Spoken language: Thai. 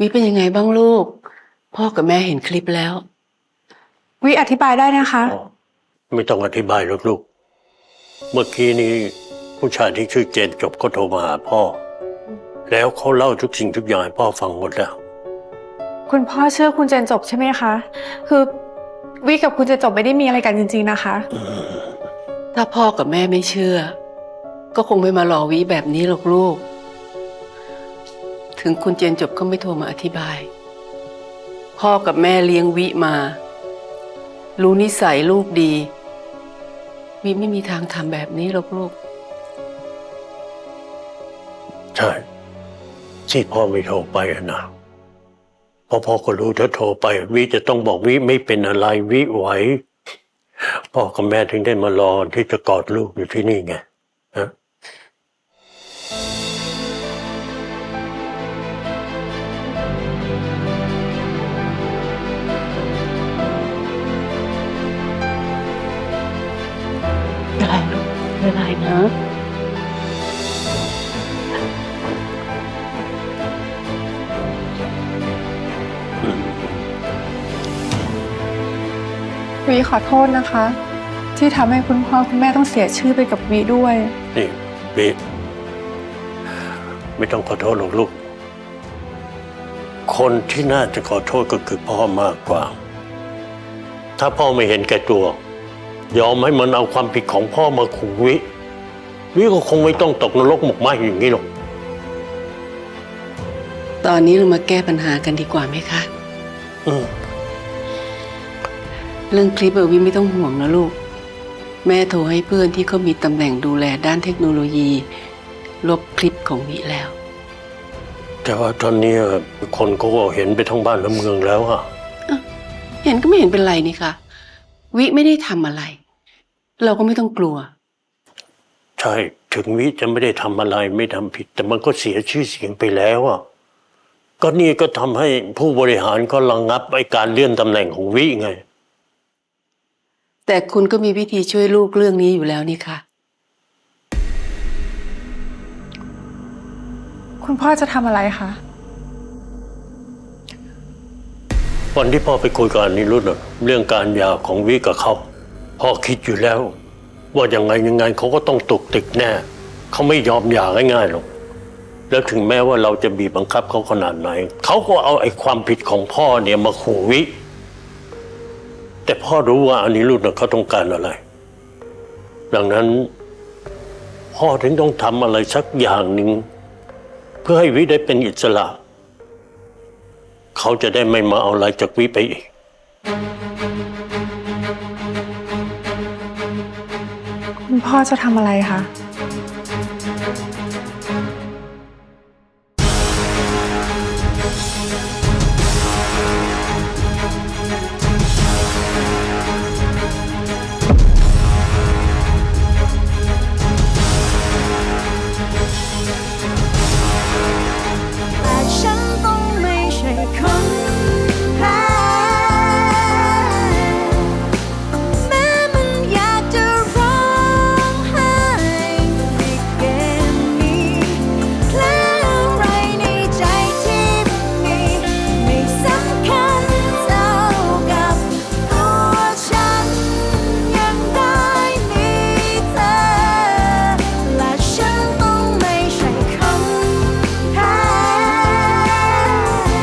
วิเป็นยังไงบ้างลูก พ่อกับแม่เห็นคลิปแล้ว วิอธิบายได้นะคะ ไม่ต้องอธิบายหรอกลูก เมื่อกี้นี้ผู้ชายที่ชื่อเจนจบก็โทรมาหาพ่อ แล้วเขาเล่าทุกสิ่งทุกอย่างให้พ่อฟังหมดแล้ว คุณพ่อเชื่อคุณเจนจบใช่ไหมคะ คือวิกับคุณเจนจบไม่ได้มีอะไรกันจริง ๆ นะคะ ถ้าพ่อกับแม่ไม่เชื่อ ก็คงไม่มาหลอวิแบบนี้หรอกลูก ถึงคุณเจนจบก็ไม่โทรมาอธิบาย พ่อกับแม่เลี้ยงวิมา รู้นิสัยลูกดี วิไม่มีทางทำแบบนี้หรอกลูก ใช่ ที่พ่อไม่โทรไปอะนะเพราะพ่อก็รู้ถ้าโทรไป วิจะต้องบอกวิไม่เป็นอะไรวิไหวพ่อกับแม่ถึงได้มารอที่จะกอดลูกอยู่ที่นี่ไง อะไรลูกอะไรนะวิขอโทษนะคะ ที่ทำให้คุณพ่อคุณแม่ต้องเสียชื่อไปกับวิด้วย นี่วิไม่ต้องขอโทษหรอกลูก คนที่น่าจะขอโทษก็คือพ่อมากกว่า ถ้าพ่อไม่เห็นแก่ตัว ยอมให้มันเอาความผิดของพ่อมาขู่วิ วิก็คงไม่ต้องตกนรกหมกไหมอย่างนี้หรอก ตอนนี้เรามาแก้ปัญหากันดีกว่าไหมคะ อืมเรื่องคลิปอะวิไม่ต้องห่วงนะลูก แม่โทรให้เพื่อนที่เขามีตำแหน่งดูแลด้านเทคโนโลยี ลบคลิปของวิแล้ว แต่ว่าตอนนี้คนเขาก็เห็นไปทั้งบ้านทั้งเมืองแล้วอะเห็นก็ไม่เห็นเป็นไรนี่ค่ะวิไม่ได้ทำอะไร เราก็ไม่ต้องกลัว ใช่ ถึงวิจะไม่ได้ทำอะไรไม่ทำผิด แต่มันก็เสียชื่อเสียงไปแล้วอะก็นี่ก็ทำให้ผู้บริหารก็ระงับไอ้การเลื่อนตำแหน่งของวิไง แต่คุณก็มีวิธีช่วยลูกเรื่องนี้อยู่แล้วนี่ค่ะ คุณพ่อจะทำอะไรคะ วันที่พ่อไปคุยกับอนิรุตน่ะเรื่องการหย่าของวิกับเขา พ่อคิดอยู่แล้ว ว่ายังไงยังไงเขาก็ต้องตกติกแน่ เขาไม่ยอมหย่าง่ายๆหรอก แล้วถึงแม้ว่าเราจะบีบบังคับเขาขนาดไหน เขาก็เอาไอ้ความผิดของพ่อเนี่ยมาขู่วิ แต่พ่อรู้ว่าอันิรุตน่ะเขาต้องการอะไร ดังนั้น พ่อถึงต้องทำอะไรสักอย่างหนึ่งเพื่อให้วิได้เป็นอิสระ เขาจะได้ไม่มาเอาอะไรจากวิไปอีก คุณพ่อจะทำอะไรคะ